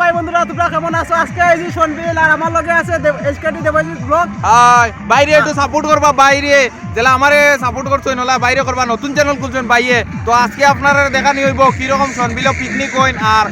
ভাই বন্ধুরা তোমরা কেমন আছো? আজকে এই যে সনবিল আর আমার লগে আছে এসকেটি দেবজিৎ ব্লগ। হাই বাইরে একটু সাপোর্ট করবা বাইরে। যেলা আমারে সাপোর্ট করছ নলা বাইরে করবা নতুন চ্যানেল খুলছেন বাইয়ে। তো আজকে আপনারা দেখানি হইব কীরকম সনবিল পিকনিক হইন আর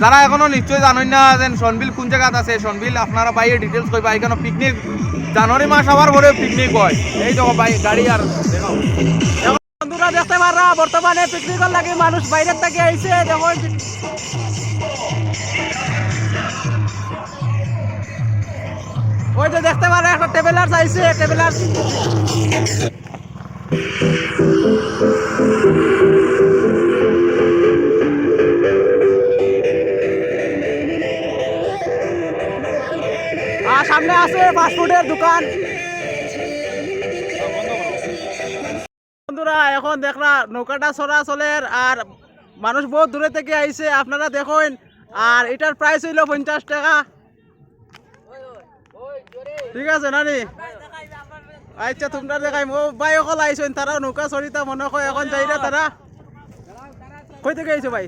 যারা এখনও নিশ্চয় জানেন না যে সনবিল কোন জায়গাত আছে সনবিল আপনারা বাইরে ডিটেলস কইবা এখানে পিকনিক জানুয়ারি মাস আবার পরে পিকনিক হয়। এই তো বাই গাড়ি আর দেখাও বন্ধুরা দেখতে পারা বর্তমানে পিকনিকের লাগে মানুষ বাইরের থেকে আইছে দেখুন ওই যে দেখতে পারে, একটা ট্রেভেলার্স আইছে ট্রেভেলার্স আর সামনে আছে ফাস্টফুডের দোকান। বন্ধুরা, এখন দেখলা নৌকাটা চলাচলের আর মানুষ বহুত দূরে থেকে আইছে, আপনারা দেখুন। আর এটার প্রাইস হইল পঞ্চাশ টাকা। ঠিক আছে নানি? আচ্ছা তোমরা দেখাই। ও ভাই অকল আইসেন তারা নৌকা চড়িতা মনে কয় এখন যাই না তারা কই থেকে আইছো ভাই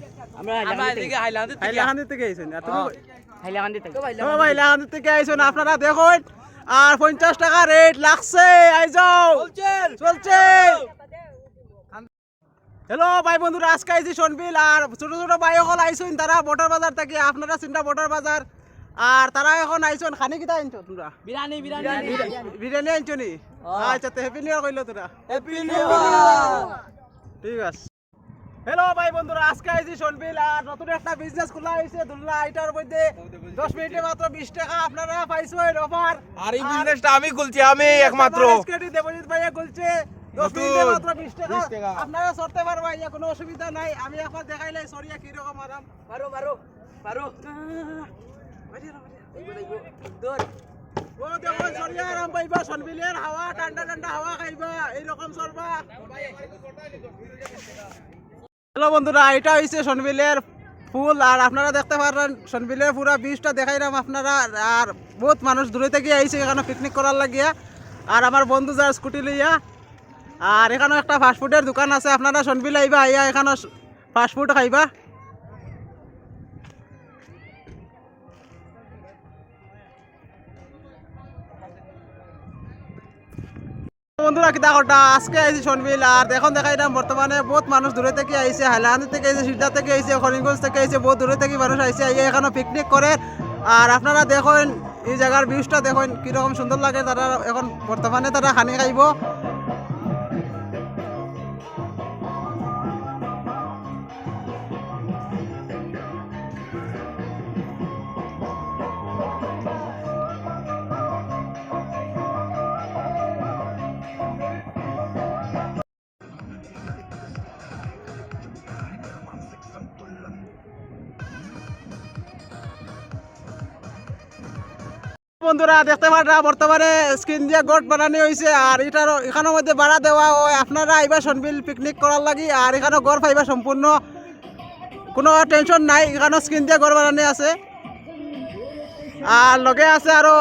হাইলাকান্দি থেকে আইছেন আর তুমি ও থেকে। আইছেন আপনারা দেখুন আর পঞ্চাশ টাকা রেট লাগছে আই যাও। চলছে। হ্যালো ভাই বন্ধুরা আজকে আইছি সনবিল আর ছোট ছোট ভাই সকল আইসুন তারা বটার বাজার থেকে। আপনারা চিন্তা বটার বাজার আর তারা এখন আইসুন খানি কিটা আনছো তোমরা? বিরিয়ানি বিরিয়ানি। বিরিয়ানি আনছো নি আচ্ছা তো হ্যাপি নিউ ইয়ার কইলো তোরা। হ্যাপি নিউ ইয়ার ঠিক আছে। হ্যালো ভাই বন্ধুরা আজকে আইছি সনবিল আর নতুন একটা বিজনেস খোলা হয়েছে দুল্লা এটার মধ্যে। দশ মিনিটে মাত্র বিশ টাকা আপনারা পাইছেন অফার আর এই বিজনেসটা আমি খুলছি আমি একমাত্র। দেবজিৎ ভাইয়া 20। আপনারা সরতে পারবা ইয়া কোনো অসুবিধা নাই। আমি এখন দেখাইলে সরিয়া কীরকম আরাম। বারো বারো বারো হাওয়া ঠান্ডা ঠান্ডা হাওয়া খাইবা হ্যালো বন্ধুরা, এটা হইছে সনবিলের ফুল, আর আপনারা দেখতে পারেন সনবিলের পুরা বীজটা দেখাইলাম আপনারা, আর বহুত মানুষ দূরে থেকে আইছে এখানে পিকনিক করার লাগিয়া। আর আমার বন্ধু যার স্কুটি লইয়া, আর এখানেও একটা ফাস্টফুডের দোকান আছে, আপনারা সনবিল আইবা, আইয়া এখানে ফাস্টফুড খাইবা। বন্ধুরা কিতা কটা আজকে আইছি সনবিল আর এখন এটা বর্তমানে বহুত মানুষ দূরে থেকে আইছে হাইলান্দি থেকে আইছে সিদ্ধা থেকে আইছে, করিমগঞ্জ থেকে আইছে, বহুত দূরে থেকে মানুষ আইছে, আইয়া এখানে পিকনিক করে। আর আপনারা দেখেন, এই জায়গার ভিউজটা দেখেন, কীরকম সুন্দর লাগে, তারা এখন বর্তমানে তারা খানি খাইব। বন্ধুরা, দেখতে পারা বর্তমানে স্ক্রিন দিয়ে গোট বানানো হয়েছে আর এটার এখানের মধ্যে ভাড়া দেওয়া হয়। আপনারা আইবা সনবিল পিকনিক করার লাগি, আর এখানে গড় পাইবা সম্পূর্ণ। কোনো টেনশন নাই এখানে স্ক্রিন দিয়ে গড় বানানো আছে। আর লগে আছে আরও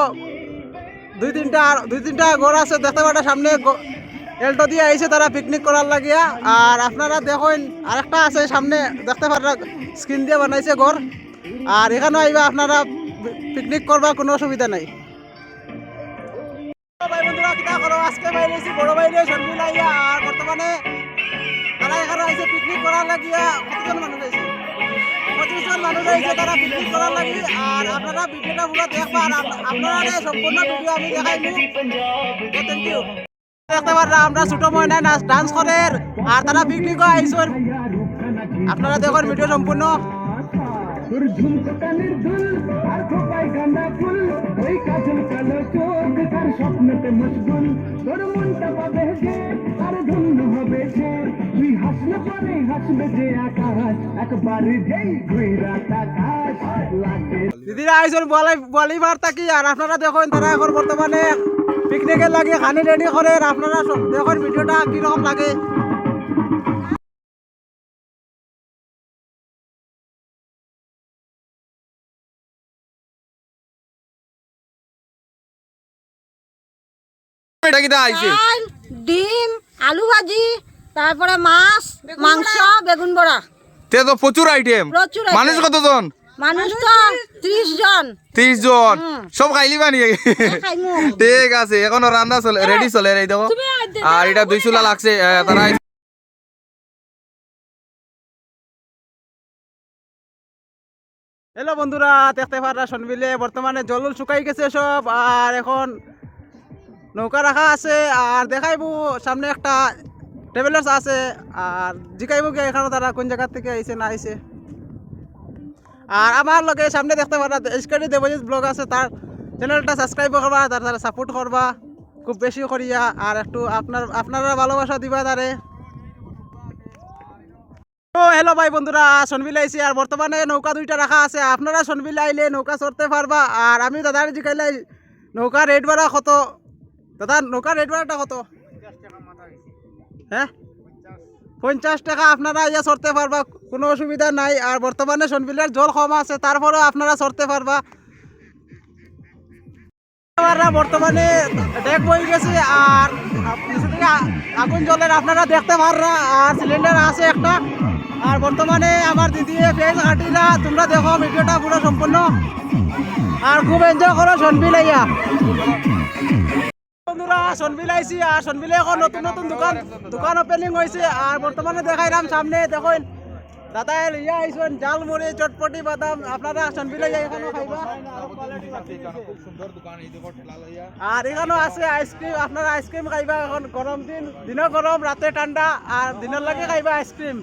দুই তিনটা দুই তিনটা ঘর আছে, দেখতে পাটা সামনে এল্টো দিয়ে আইছে তারা পিকনিক করার লাগিয়া। আর আপনারা দেখুন, আরেকটা আছে, সামনে দেখতে পারা স্ক্রিন দিয়ে বানাইছে ঘর আর এখানে আইবা আপনারা পিকনিক করবা, কোনো অসুবিধা নাই। ভাই বন্ধুরা, কিতা করো? আজকে বাইরেছি বড় বাইরে আর বর্তমানে পিকনিক করার লাগিয়া কতজন মানুষ আইছে? পঁচিশ জন মানুষ তারা পিকনিক করার লাগি। আর আপনারা ভিডিওটা পুরো দেখবা, আর আপ- আপনারা সম্পূর্ণ ভিডিও আমি দেখাইমু। থ্যাংক ইউ দেখতে পারা আমরা ছোট নাচ ডান্স করে আর তারা পিকনিকও আইসন আপনারা দেখুন ভিডিও সম্পূর্ণ। তোর ঝুমকটা নির্ধুল আর খোপায় গাঁদা ফুল। ওই কাজল কালো চোখ, তার স্বপ্নতে মশগুল। তোর মনটা পাবে যে আর ধন্য হবে যে তুই হাসলে পরে হাসবে যে আকাশ, একবার যেই ঘুইরা আকাশ লাগে। দিদিরা আইসন বলাই বলিবার থাকি আর আপনারা দেখুন, তারা এখন বর্তমানে পিকনিকের লাগে, খানি রেডি করে। আপনারা দেখুন, ভিডিওটা কীরকম লাগে। এটা আইছে? ডাল ডিম আলু ভাজি তারপরে মাছ মাংস বেগুন বড়া। তে তো প্রচুর আইটেম প্রচুর মানুষ কতজন? মানুষ তো ত্রিশ জন। ত্রিশ জন। সব খাইলি বানি ঠিক আছে এখনও রান্না চলে রেডি চলে এই দেখো আর এটা দুই চুলা লাগছে তারা হ্যালো বন্ধুরা দেখতে পারা শোনবিলে বর্তমানে জল শুকাই গেছে সব আর এখন নৌকা রাখা আছে, আর দেখাইবো সামনে একটা ট্রাভেলার্স আছে, আর জিকাইবো কি এখানে তারা কোন জায়গা থেকে আইছে, না আইছে। আর আমার লগে সামনে দেখতে পারা এসকারি দেবজিৎ ব্লগ আছে, তার চ্যানেলটা সাবস্ক্রাইব করবা, তার তারা সাপোর্ট করবা, খুব বেশি করিয়া, আর একটু আপনার, আপনারা ভালোবাসা দিবা তারে। ও হ্যালো ভাই বন্ধুরা সনবিল আইছি, আর বর্তমানে নৌকা দুইটা রাখা আছে, আপনারা সনবিল আইলে নৌকা চড়তে পারবা, আর আমি দাদার জিকাইলে নৌকা রেট ভাড়া কত দাদা নৌকা রেট ভাড়াটা কত? হ্যাঁ? পঞ্চাশ টাকা আপনারা ইয়া চড়তে পারবা, কোনো অসুবিধা নাই। আর বর্তমানে সনবিলের জল কম আছে, তারপরেও আপনারা চড়তে পারবা। বর্তমানে ডেক বই গেছে, আর আগুন জলের আপনারা দেখতে পাররা আর সিলিন্ডার আছে একটা। আর বর্তমানে আমার দিদি পেঁয়াজ কাটিরা তোমরা দেখো, ভিডিওটা পুরো সম্পূর্ণ। আর খুব এনজয় করো সনবিল বন্ধুরা সনবিল আইছি আর সনবিলে এখন নতুন নতুন দোকান দোকান ওপেনিং হয়েছে আর বর্তমানে দেখাইলাম সামনে, দেখুন। দাদা ইয়া আইসেন জালমুড়ি, চটপটি, বাদাম, আপনারা সনবিলে এখানে খাইবা। আর এখানেও আছে আইসক্রিম আপনারা আইসক্রিম খাইবা, এখন গরম দিন দিনও গরম রাতে ঠান্ডা আর দিনের লাগে খাইবা আইসক্রিম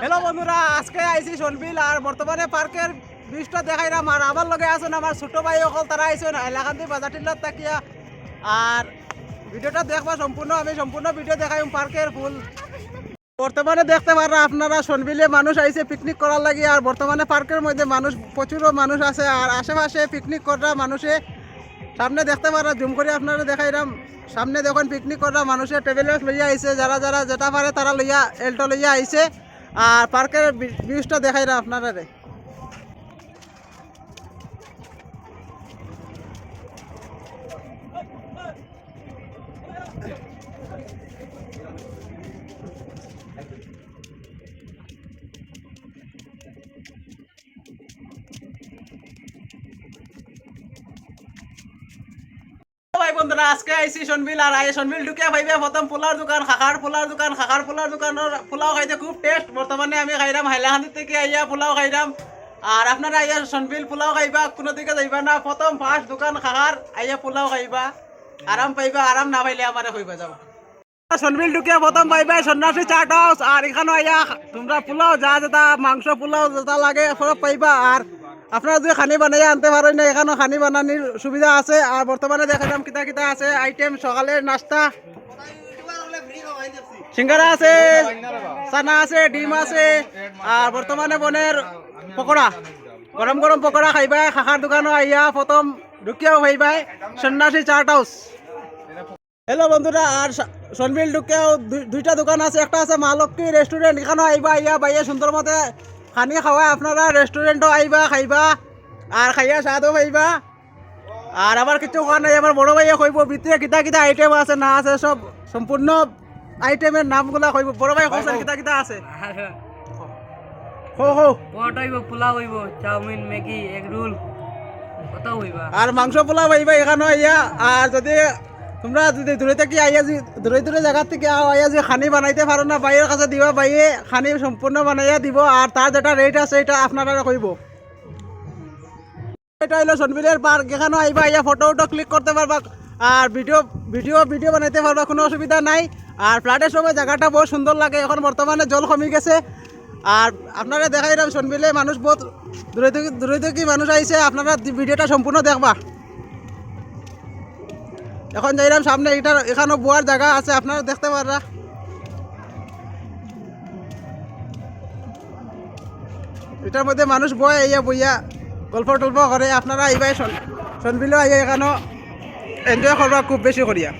হ্যালো বন্ধুরা, আজকে আইছি সনবিল আর বর্তমানে পার্কের ব্রিজটা দেখাইলাম আর আমার লগে আছেন আমার ছোট ভাই অকল তারা আইসেন এলাকান্তি বাজার টিল্লার তাকিয়া। আর ভিডিওটা দেখবা সম্পূর্ণ, আমি সম্পূর্ণ ভিডিও দেখাইম পার্কের ফুল। বর্তমানে দেখতে পারা আপনারা সনবিলে মানুষ আইছে পিকনিক করার লাগে, আর বর্তমানে পার্কের মধ্যে মানুষ প্রচুর মানুষ আছে, আর আশেপাশে পিকনিক করা মানুষে, সামনে দেখতে পারা জুম করে আপনারা দেখাইলাম সামনে দেখুন পিকনিক করা মানুষে ট্রেভেলার্স লইয়া আইছে, যারা যারা যেটা পারে তারা লইয়া এল্টো লইয়া আইছে, আর পার্কের ভিউজটা দেখাইলাম আপনারা বন্ধুরা, আজকে আইসি সনবিল আর আই সনবিল ঢুকে ভাইবে প্রথম পোলার দোকান খাখার পোলার দোকান খাখার পোলার দোকানের পোলাও খাইতে খুব টেস্ট বর্তমানে আমি খাইলাম হাইলাহান্দি থেকে আইয়া পোলাও খাইলাম আর আপনারা আইয়া সনবিল পোলাও খাইবা, কোনো দিকে যাইবা না। প্রথম ফার্স্ট দোকান খাখার আইয়া পোলাও খাইবা। আরাম পাইবা আরাম না পাইলে আমারে হইবা যাও সনবিল ঢুকে, প্রথম পাইবা সন্ন্যাসী চাট হাউস আর এখানে আইয়া তোমরা পোলাও যা যেটা মাংস পোলাও যেটা লাগে, সব পাইবা। আর আপনারা যদি খানি বানাই আনতে পারেন না এখানে খানি বানানির সুবিধা আছে। আর বর্তমানে দেখালাম কিতা কিতা আছে আইটেম সকালের নাস্তা। সিঙ্গারা আছে, চানা আছে, ডিম আছে, আর বর্তমানে বনের পকোড়া। গরম গরম পকোড়া খাইবাই, খাখার দোকানও আইয়া প্রথম ঢুকিয়াও খাইবাই, সন্ন্যাসী চাট হাউস। হ্যালো বন্ধুরা, আর সনবিল দুই- দুইটা দোকান আছে, একটা আছে মা লক্ষ্মী রেস্টুরেন্ট, এখানেও আইবা, আইয়া বাইয়া সুন্দর মতে খানি খাওয়া আপনারা রেস্টুরেন্টও আইবা খাইবা আর খাইয়া স্বাদও খাইবা। আর আবার কিছু খাওয়া নাই আমার বড় ভাইয়া কইব ভিতরে কিতা কিতা আইটেম আছে না আছে সব সম্পূর্ণ আইটেমের নামগুলা কইব বড় ভাই কইছেন কিতা কিতা আছে? হো হো পট হইব পোলাও হইব চাউমিন ম্যাগি এগ রোল কত হইবা আর মাংস পোলাও পাইবা এখানে আইয়া আর যদি তোমরা যদি দূরে থেকে আইয়া দূরে দূরে জায়গা থেকে আইয়া যদি খানি বানাইতে পারো না, বাইয়ের কাছে দিবা, বাইয়ে খানি সম্পূর্ণ বানাইয়া দিব, আর তার যেটা রেট আছে, এটা আপনারা কইব। এটা হইল সনবিলের পার্ক এখানে আইবা, আইয়া ফটো উটো ক্লিক করতে পারবা, আর ভিডিও ভিডিও ভিডিও বানাইতে পারবা, কোনো অসুবিধা নাই। আর ফ্লাডের সময় জায়গাটা বহুত সুন্দর লাগে, এখন বর্তমানে জল কমে গেছে। আর আপনারা দেখাইলাম সনবিলে মানুষ বহুত দূরে থেকে দূরে থেকে মানুষ আইছে, আপনারা ভিডিওটা সম্পূর্ণ দেখবা। এখন যাইলাম সামনে এটা এখানেও বোয়ার জায়গা আছে আপনারা দেখতে পাররা। এটার মধ্যে মানুষ বয় ইয়া বইয়া গল্প টল্প করে। আপনারা এইবাই সনবিলেও আইয়া এখানেও এনজয় করবা, খুব বেশি করিয়া।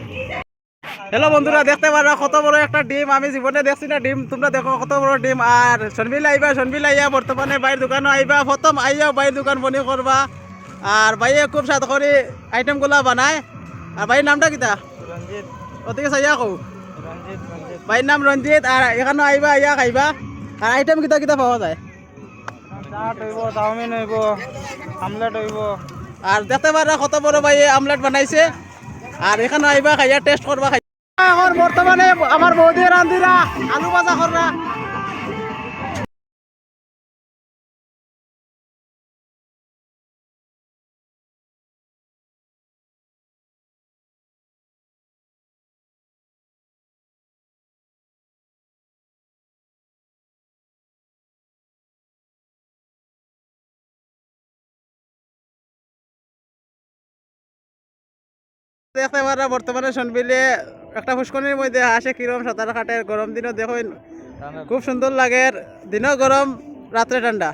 হ্যালো বন্ধুরা, দেখতে পারো কত বড় একটা ডিম। আমি জীবনে দেখছি না ডিম। তোমরা দেখো কত বড় ডিম। আর সনবিল আইবা, সনবিল আইয়া বর্তমানে বাইরের দোকানও আইবা। প্রথম আইয়া বাইরের দোকান বনি করবা। আর বাইয়ে খুব স্বাদ করে আইটেমগুলা বানায়। আর ভাইয়ের নামটা কিতা ওদিকে চাইয়া কৌ ভাইয়ের নাম রঞ্জিত আর এখানে আইবা আইয়া খাইবা আর আইটেম কিতা কিতা পাওয়া যায় চাউমিন হইব আমলেট হইব। আর দেখতে পারা কত বড় ভাইয়ে আমলেট বানাইছে। আর এখানে আইবা খাইয়া টেস্ট করবা খাই এখন বর্তমানে আমার বৌদি রান্ধিরা আলু ভাজা কররা দেখতে পারা বর্তমানে শুনবিলে একটা ফুসকনির মধ্যে আসে কিরম সাঁতার কাটে গরম দিনও দেখুন খুব সুন্দর লাগে দিনও গরম রাত্রে ঠান্ডা।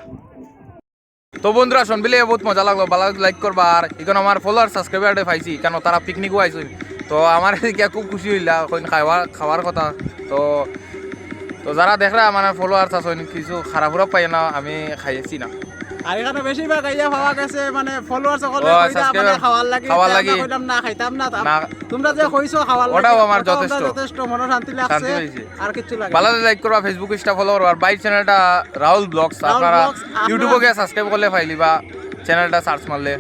তো বন্ধুরা শুনবিলে বহুত মজা লাগল ভালো লাইক করবা আর এখন আমার ফলোয়ার সাবস্ক্রাইবার পাইছি কেন তারা পিকনিকও আইসুন তো আমার এদিকে খুব খুশি হইলা এখন খাওয়া খাওয়ার কথা। তো তো যারা দেখরা আমার ফলোয়ার আছেন কিছু খারাপ খারাপ পাই না আমি খাইছি না। আর এখানে বেশিরভাগ আইয়া পাওয়া গেছে মানে ফলোয়ার সকলে মানে খাওয়ার লাগি খাওয়ার লাগি। কইলাম না খাইতাম না তোমরা যে কইছো খাওয়ার লাগি ওটাও আমার যথেষ্ট। যথেষ্ট মন শান্তি লাগছে আর কিছু লাগে ভালো লাইক করবা ফেসবুক ইনস্টা ফলো করবা আর বাইক চ্যানেলটা রাহুল ব্লগস আপনারা ইউটিউবে সাবস্ক্রাইব করলে পাইলি বা চ্যানেলটা সার্চ মারলে।